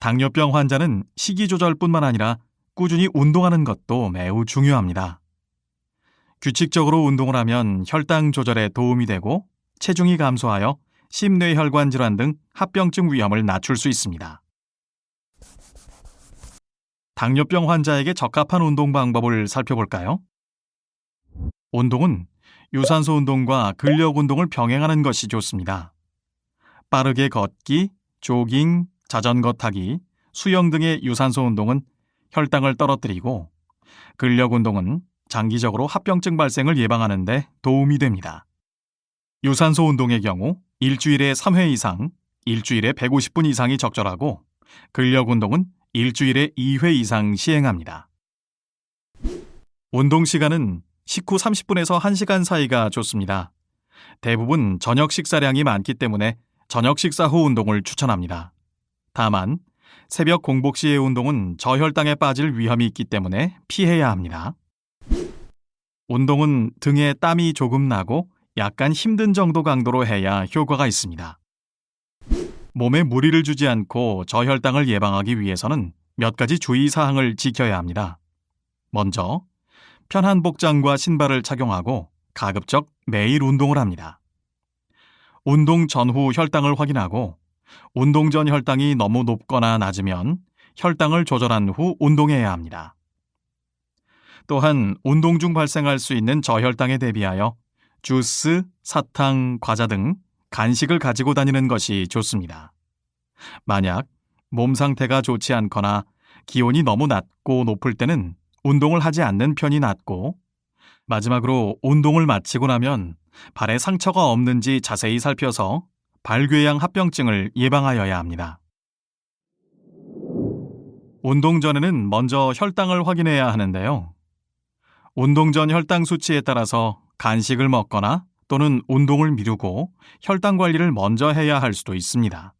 당뇨병 환자는 식이 조절뿐만 아니라 꾸준히 운동하는 것도 매우 중요합니다. 규칙적으로 운동을 하면 혈당 조절에 도움이 되고 체중이 감소하여 심뇌혈관 질환 등 합병증 위험을 낮출 수 있습니다. 당뇨병 환자에게 적합한 운동 방법을 살펴볼까요? 운동은 유산소 운동과 근력 운동을 병행하는 것이 좋습니다. 빠르게 걷기, 조깅, 자전거 타기, 수영 등의 유산소 운동은 혈당을 떨어뜨리고 근력 운동은 장기적으로 합병증 발생을 예방하는 데 도움이 됩니다. 유산소 운동의 경우 일주일에 3회 이상, 일주일에 150분 이상이 적절하고 근력 운동은 일주일에 2회 이상 시행합니다. 운동 시간은 식후 30분에서 1시간 사이가 좋습니다. 대부분 저녁 식사량이 많기 때문에 저녁 식사 후 운동을 추천합니다. 다만 새벽 공복 시의 운동은 저혈당에 빠질 위험이 있기 때문에 피해야 합니다. 운동은 등에 땀이 조금 나고 약간 힘든 정도 강도로 해야 효과가 있습니다. 몸에 무리를 주지 않고 저혈당을 예방하기 위해서는 몇 가지 주의 사항을 지켜야 합니다. 먼저 편한 복장과 신발을 착용하고 가급적 매일 운동을 합니다. 운동 전후 혈당을 확인하고 운동 전 혈당이 너무 높거나 낮으면 혈당을 조절한 후 운동해야 합니다. 또한 운동 중 발생할 수 있는 저혈당에 대비하여 주스, 사탕, 과자 등 간식을 가지고 다니는 것이 좋습니다. 만약 몸 상태가 좋지 않거나 기온이 너무 낮고 높을 때는 운동을 하지 않는 편이 낫고 마지막으로 운동을 마치고 나면 발에 상처가 없는지 자세히 살펴서 발궤양 합병증을 예방하여야 합니다. 운동 전에는 먼저 혈당을 확인해야 하는데요. 운동 전 혈당 수치에 따라서 간식을 먹거나 또는 운동을 미루고 혈당 관리를 먼저 해야 할 수도 있습니다.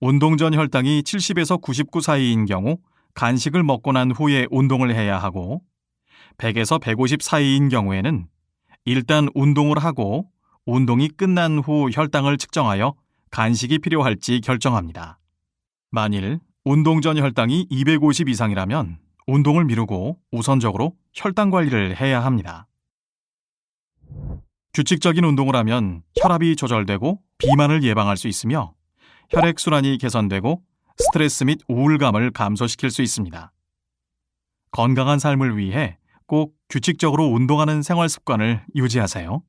운동 전 혈당이 70에서 99 사이인 경우 간식을 먹고 난 후에 운동을 해야 하고 100에서 150 사이인 경우에는 일단 운동을 하고 운동이 끝난 후 혈당을 측정하여 간식이 필요할지 결정합니다. 만일 운동 전 혈당이 250 이상이라면 운동을 미루고 우선적으로 혈당 관리를 해야 합니다. 규칙적인 운동을 하면 혈압이 조절되고 비만을 예방할 수 있으며 혈액순환이 개선되고 스트레스 및 우울감을 감소시킬 수 있습니다. 건강한 삶을 위해 꼭 규칙적으로 운동하는 생활 습관을 유지하세요.